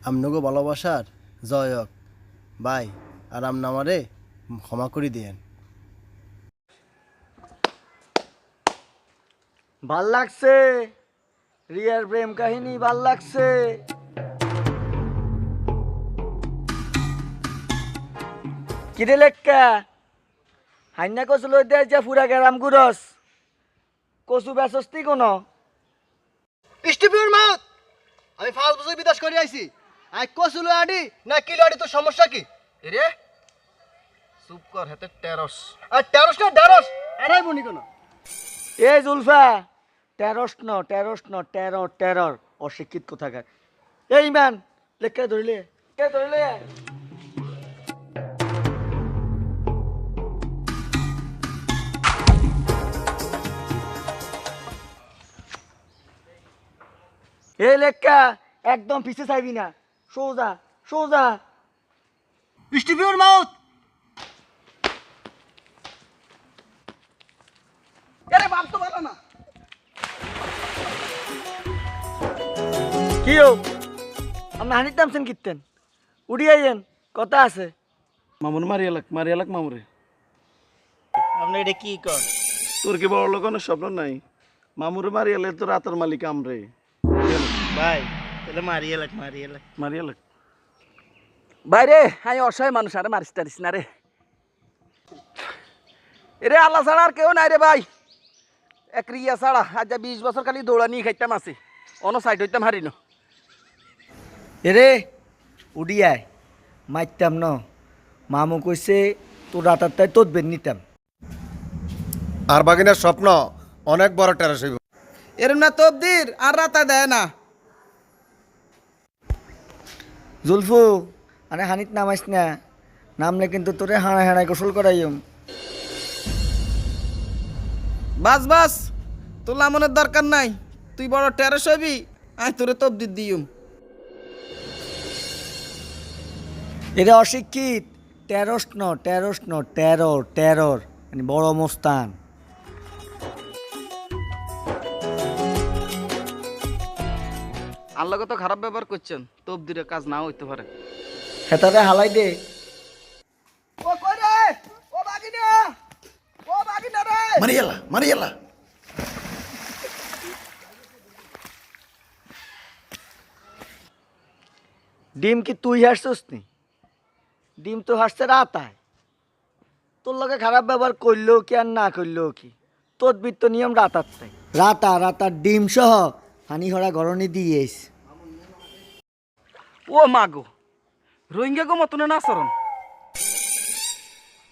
আমনগো ভালোবাসার জয় হোক ভাই আর আমারে ক্ষমা করে দিয়েন। ভালো লাগছে। রিয়ার প্রেম কাহিনী ভালো লাগছে। কিরে লেখা হাইনা কচু লই দে যে ফুরা গেরাম গুরস কচু বেসস্তি কোন? স্টিফিউর মাত! আমি পাঁচ বছর বিদেশ করে আইছি আই কসুলো আডি না কিলো আডি তোর সমস্যা কি? রে চুপ কর হাতে টেরস। আর তেরোস না ডেরস এরাই বনি কোনো? এই জুলফা টেরস ন টেরস ন টেরর টেরর। অশিক্ষিত কোথাকার। এই ম্যান লেখা ধরিলে? কে ধরিলে? এই লেখা একদম পিছে চাইবি না। সোজা সোজা স্টিফিউর মাউথ আরে বাপ তো ভালো না কি হো আপনি হানির নামছেন কীর্তেন উড়ি আইয়েন কথা আছে মামুর মারিয়ালাক মারিয়ালাক মামুরে আপনি এটা কি কর তোর কি বড় লোক স্বপ্ন নাই মামুরে মারিয়ালে তো রাতের মালিক আমরে ভাই তাহলে মারিয়ে লাগ মারিয়ে লাগ। মারিয়ালাক বাইরে আমি অসহায় মানুষ আরে মারিস টারিস না রে। এরে আল্লাহ ছাড়া আর কেউ নাই রে ভাই। এক রিয়া ছাড়া আজ যা বিশ বছর খালি দৌড়ানি খাইতাম আছে। অন সাইড হইতাম হারিন। এরে উডিয়ায় মাইতাম ন। মামু কইছে তোর রাতার তাই তোর বের নিতাম। আর বাগিনার স্বপ্ন অনেক বড় টেরাস হইব। এরম না তবদির আর রাতা দেয় না। জুলফু আরে হানিত নামাইস না। নামলে কিন্তু তোরে হাড়া হাড়াই গোসল করাইম। বাস বাস তোর লামনের দরকার নাই। তুই বড় টেরেস হবি আয় তোরে তবদির দিউম এটা অশিক্ষিত। টেরস ন টেরস ন টেরর টেরর মানে বড় মোস্তান। আল্লাহকে তো খারাপ ব্যবহার করছেন তবদিরে কাজ নাও হইতে পারে। হেতারে হালাই দে। ও করে ও বাগিনা? ও বাগিনা রে? মারিয়ালা মারিয়ালা ডিম কি তুই হাসছিস নি? ডিম তো হাসছে রাতায় তোর লগে খারাপ ব্যবহার করলেও কি আর না করলেও কি? তোর বৃত্ত নিয়ম রাতার তাই রাতা রাতার ডিম সহ হানি হরা গরনি দিয়েস ও মাগো রোহিঙ্গা গো মতনে না আচরণ